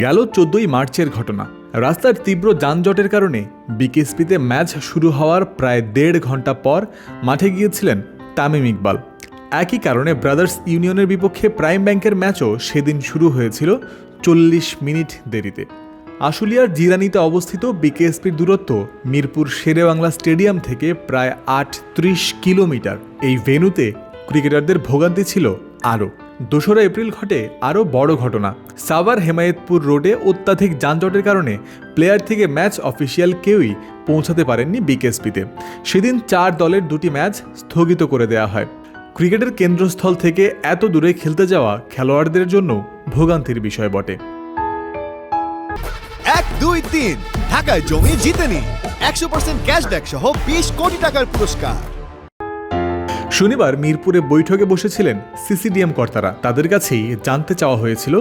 গেল চোদ্দই মার্চের ঘটনা। রাস্তার তীব্র যানজটের কারণে বিকেএসপিতে ম্যাচ শুরু হওয়ার প্রায় দেড় ঘণ্টা পর মাঠে গিয়েছিলেন তামিম ইকবাল। একই কারণে ব্রাদার্স ইউনিয়নের বিপক্ষে প্রাইম ব্যাংকের ম্যাচও সেদিন শুরু হয়েছিল চল্লিশ মিনিট দেরিতে। আশুলিয়ার জিরানিতে অবস্থিত বিকেএসপির দূরত্ব মিরপুর শেরেবাংলা স্টেডিয়াম থেকে প্রায় আটত্রিশ কিলোমিটার। এই ভেন্যুতে ক্রিকেটারদের ভোগান্তি ছিল আরও। দোসরা এপ্রিল ঘটে আরও বড় ঘটনা। সাভার হেমায়েতপুর রোডে অত্যাধিক যানজটের কারণে প্লেয়ার থেকে ম্যাচ অফিসিয়াল কেউই পৌঁছাতে পারেননি বিকেএসপিতে। সেদিন চার দলের দুটি ম্যাচ স্থগিত করে দেওয়া হয়। ক্রিকেটের কেন্দ্রস্থল থেকে এত দূরে খেলতে যাওয়া খেলোয়াড়দের জন্য ভোগান্তির বিষয় বটে। এক, দুই, তিন। ঢাকায় জমি জিতে নিন একশো পার্সেন্ট ক্যাশব্যাক সহ বিশ কোটি টাকার পুরস্কার। শনিবার মিরপুরে বৈঠকে বসেছিলেন সিসিডিএম কর্তারা। তাদের কাছেই জানতে চাওয়া হয়েছিল,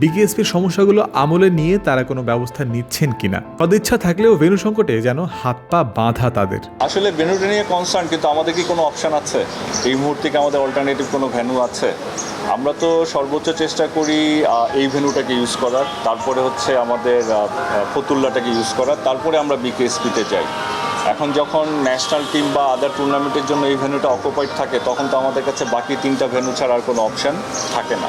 বিকেএসপির সমস্যাগুলো আমলে নিয়ে তারা কোনো ব্যবস্থা নিচ্ছেন কিনা। সদিচ্ছা থাকলেও ভেনু সংকটে যেন হাত পা বাঁধা তাদের। আসলে ভেন্যুটা নিয়ে কনসার্ন কিন্তু আমাদের কি কোনো অপশন আছে? এই মুহূর্তে কি আমাদের অল্টারনেটিভ কোনো ভেন্যু আছে? আমরা তো সর্বোচ্চ চেষ্টা করি এই ভেন্যুটাকে ইউজ করার। তারপরে হচ্ছে আমাদের ফতুল্লাটাকে ইউজ করার। তারপরে আমরা বিকেএসপিতে যাই। এখন যখন ন্যাশনাল টিম বা আদার টুর্নামেন্টের জন্য এই ভেন্যুটা অকুপাইড থাকে, তখন তো আমাদের কাছে বাকি তিনটা ভেন্যু ছাড়া আর কোনো অপশন থাকে না।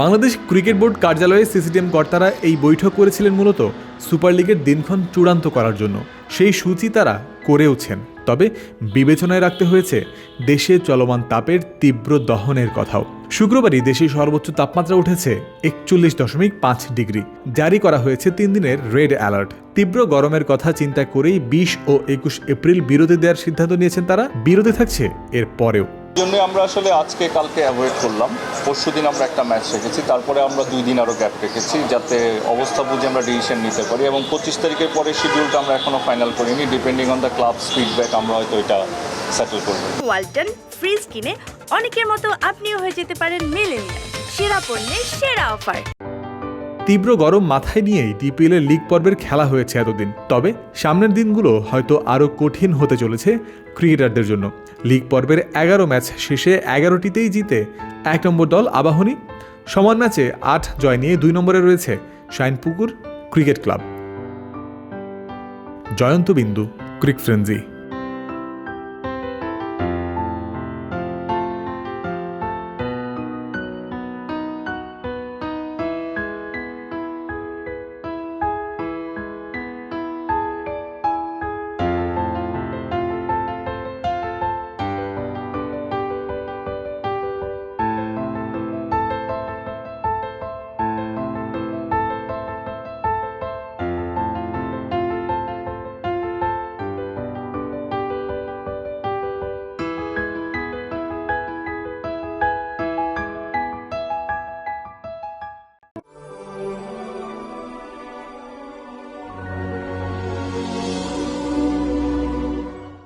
বাংলাদেশ ক্রিকেট বোর্ড কার্যালয়ে সিসিডিএম কর্তারা এই বৈঠক করেছিলেন মূলত সুপার লিগের দিনক্ষণ চূড়ান্ত করার জন্য। সেই সূচি তারা করেওছেন। তবে বিবেচনায় রাখতে হয়েছে, দেশে চলমান তাপের তীব্র দহনের কথাও। শুক্রবারই দেশে সর্বোচ্চ তাপমাত্রা উঠেছে একচল্লিশ দশমিক পাঁচ ডিগ্রি। জারি করা হয়েছে তিন দিনের রেড অ্যালার্ট। তীব্র গরমের কথা চিন্তা করেই বিশ ও একুশ এপ্রিল বিরতি দেওয়ার সিদ্ধান্ত নিয়েছেন তারা। বিরতি থাকছে এর পরেও। জন্য আমরা আসলে আজকে, কালকে অ্যাভয়েড করলাম। পরশু দিন আমরা একটা ম্যাচ রেখেছি। তারপরে আমরা দুই দিন আরও গ্যাপ রেখেছি, যাতে অবস্থা বুঝে আমরা ডিসিশন নিতে পারি। এবং পঁচিশ তারিখের পরে শিডিউলটা আমরা এখনও ফাইনাল করিনি। Depending on the clubs feedback আমরা হয়তো এটা সেটেল করব। ওয়ালটন ফ্রিজ কিনে অনেকের মতো আপনিও হয়ে যেতে পারেন মেলেনিয়া সেরা পণ্যের সেরা অফার তীব্র গরম মাথায় নিয়েই ডিপিএল এর লিগ পর্বের খেলা হয়েছে এতদিন। তবে সামনের দিনগুলো হয়তো আরও কঠিন হতে চলেছে ক্রিকেটারদের জন্য। লিগ পর্বের এগারো ম্যাচ শেষে এগারোটিতেই জিতে এক নম্বর দল আবাহনী। সমান ম্যাচে আট জয় নিয়ে দুই নম্বরে রয়েছে শাইনপুকুর ক্রিকেট ক্লাব। জয়ন্ত বিন্দু, ক্রিক ফ্রেন্সি।